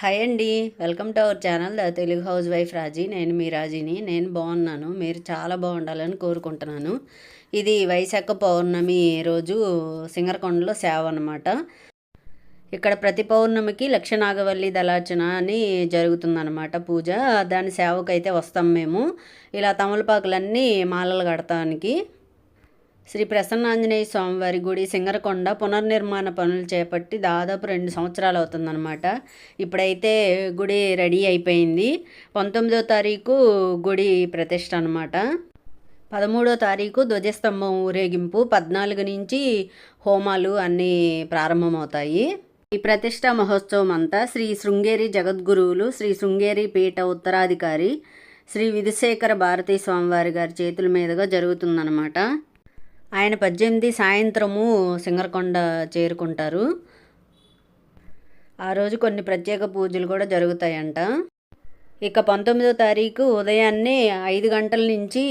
Hi అండి. Welcome to our channel the Telugu housewife Raji. నేను మీ రాజీని. నేను బాగున్నాను. మీరు చాలా బాగుండాలని కోరుకుంటున్నాను. ఇది వైశాఖ పౌర్ణమి రోజు సింగరకొండలో సేవ అనమాట ఇక్కడ ప్రతి పౌర్ణమికి లక్షనాగవల్లి దళార్చన అని జరుగుతుందన్నమాట పూజ. దాని సేవకైతే వస్తాం మేము. ఇలా తమలపాకులన్నీ మాలలు కడతానికి. శ్రీ ప్రసన్నాంజనేయ స్వామివారి గుడి సింగరకొండ పునర్నిర్మాణ పనులు చేపట్టి దాదాపు రెండు సంవత్సరాలు అవుతుందన్నమాట. ఇప్పుడైతే గుడి రెడీ అయిపోయింది. పంతొమ్మిదో తారీఖు గుడి ప్రతిష్ట అనమాట పదమూడో తారీఖు ధ్వజస్తంభం ఊరేగింపు పద్నాలుగు నుంచి హోమాలు అన్నీ ప్రారంభమవుతాయి. ఈ ప్రతిష్ట మహోత్సవం అంతా శ్రీ శృంగేరి జగద్గురువులు శ్రీ శృంగేరి పీఠ ఉత్తరాధికారి శ్రీ విధుశేఖర భారతీ స్వామివారి గారి చేతుల మీదుగా జరుగుతుందన్నమాట. ఆయన పద్దెనిమిది సాయంత్రము సింగరకొండ చేరుకుంటారు. ఆ రోజు కొన్ని ప్రత్యేక పూజలు కూడా జరుగుతాయంట. ఇక పంతొమ్మిదో తారీఖు ఉదయాన్నే ఐదు గంటల నుంచి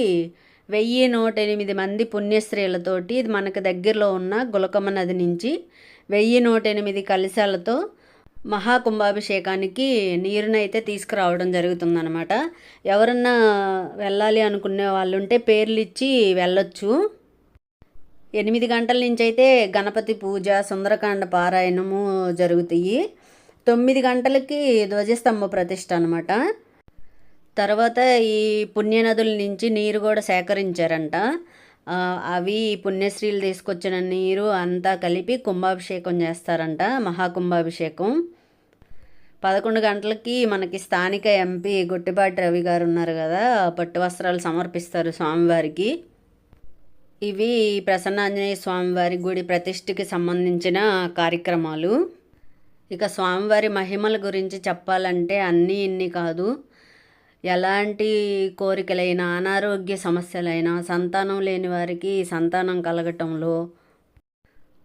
వెయ్యి నూట ఎనిమిది మంది పుణ్యశ్రీలతోటి ఇది మనకు దగ్గరలో ఉన్న గులకమ్మ నది నుంచి వెయ్యి నూట ఎనిమిది కలశాలతో మహాకుంభాభిషేకానికి నీరునైతే తీసుకురావడం జరుగుతుందన్నమాట. ఎవరన్నా వెళ్ళాలి అనుకునే వాళ్ళు ఉంటే పేర్లు ఇచ్చి వెళ్ళొచ్చు. ఎనిమిది గంటల నుంచి అయితే గణపతి పూజ సుందరకాండ పారాయణము జరుగుతాయి. తొమ్మిది గంటలకి ధ్వజస్తంభ ప్రతిష్ట అనమాట తర్వాత ఈ పుణ్యనదుల నుంచి నీరు కూడా సేకరించారంట. అవి పుణ్యశ్రీలు తీసుకొచ్చిన నీరు అంతా కలిపి కుంభాభిషేకం చేస్తారంట మహాకుంభాభిషేకం. పదకొండు గంటలకి మనకి స్థానిక ఎంపీ గుట్టిపాటి రవి గారు ఉన్నారు కదా పట్టు వస్త్రాలు సమర్పిస్తారు స్వామివారికి. ఇవి ప్రసన్నాంజనేయ స్వామివారి గుడి ప్రతిష్ఠకి సంబంధించిన కార్యక్రమాలు. ఇక స్వామివారి మహిమల గురించి చెప్పాలంటే అన్నీ ఇన్ని కాదు. ఎలాంటి కోరికలైనా అనారోగ్య సమస్యలైనా సంతానం లేని వారికి సంతానం కలగటంలో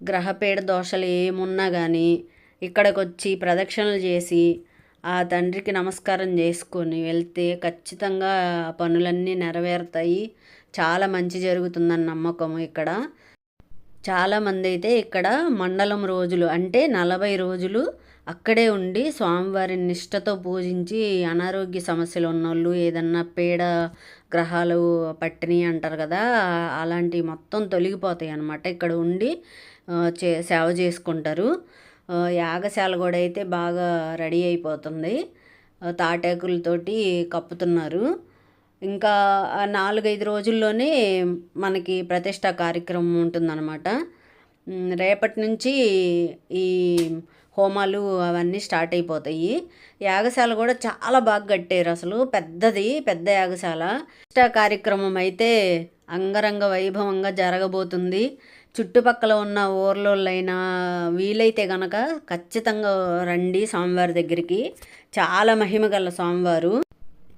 గ్రహపీడ దోషలు ఏమున్నా కానీ ఇక్కడికి వచ్చి ప్రదక్షిణలు చేసి ఆ తండ్రికి నమస్కారం చేసుకొని వెళ్తే ఖచ్చితంగా పనులన్నీ నెరవేరుతాయి. చాలా మంచి జరుగుతుందని నమ్మకం ఇక్కడ. చాలామంది అయితే ఇక్కడ మండలం రోజులు అంటే నలభై రోజులు అక్కడే ఉండి స్వామివారిని నిష్టతో పూజించి అనారోగ్య సమస్యలు ఉన్నోళ్ళు ఏదన్నా పీడ గ్రహాలు పట్టిని అంటారు కదా అలాంటివి మొత్తం తొలగిపోతాయి అన్నమాట. ఇక్కడ ఉండి చే సేవ చేసుకుంటారు. యాగశాల కూడా అయితే బాగా రెడీ అయిపోతుంది. తాటాకులతోటి కప్పుతున్నారు. ఇంకా నాలుగైదు రోజుల్లోనే మనకి ప్రతిష్ట కార్యక్రమం ఉంటుందన్నమాట. రేపటి నుంచి ఈ హోమాలు అవన్నీ స్టార్ట్ అయిపోతాయి. యాగశాల కూడా చాలా బాగా కట్టారు అసలు. పెద్దది పెద్ద యాగశాల. ప్రతిష్ట కార్యక్రమం అయితే అంగరంగ వైభవంగా జరగబోతుంది. చుట్టుపక్కల ఉన్న ఊర్లోళ్ళైనా వీలైతే గనక ఖచ్చితంగా రండి స్వామివారి దగ్గరికి. చాలా మహిమ గల స్వామివారు.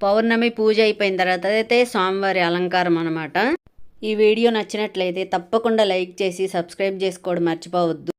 పౌర్ణమి పూజ అయిపోయిన తర్వాత అయితే స్వామివారి అలంకారం అనమాట ఈ వీడియో నచ్చినట్లయితే తప్పకుండా లైక్ చేసి సబ్స్క్రైబ్ చేసుకోవడం మర్చిపోవద్దు.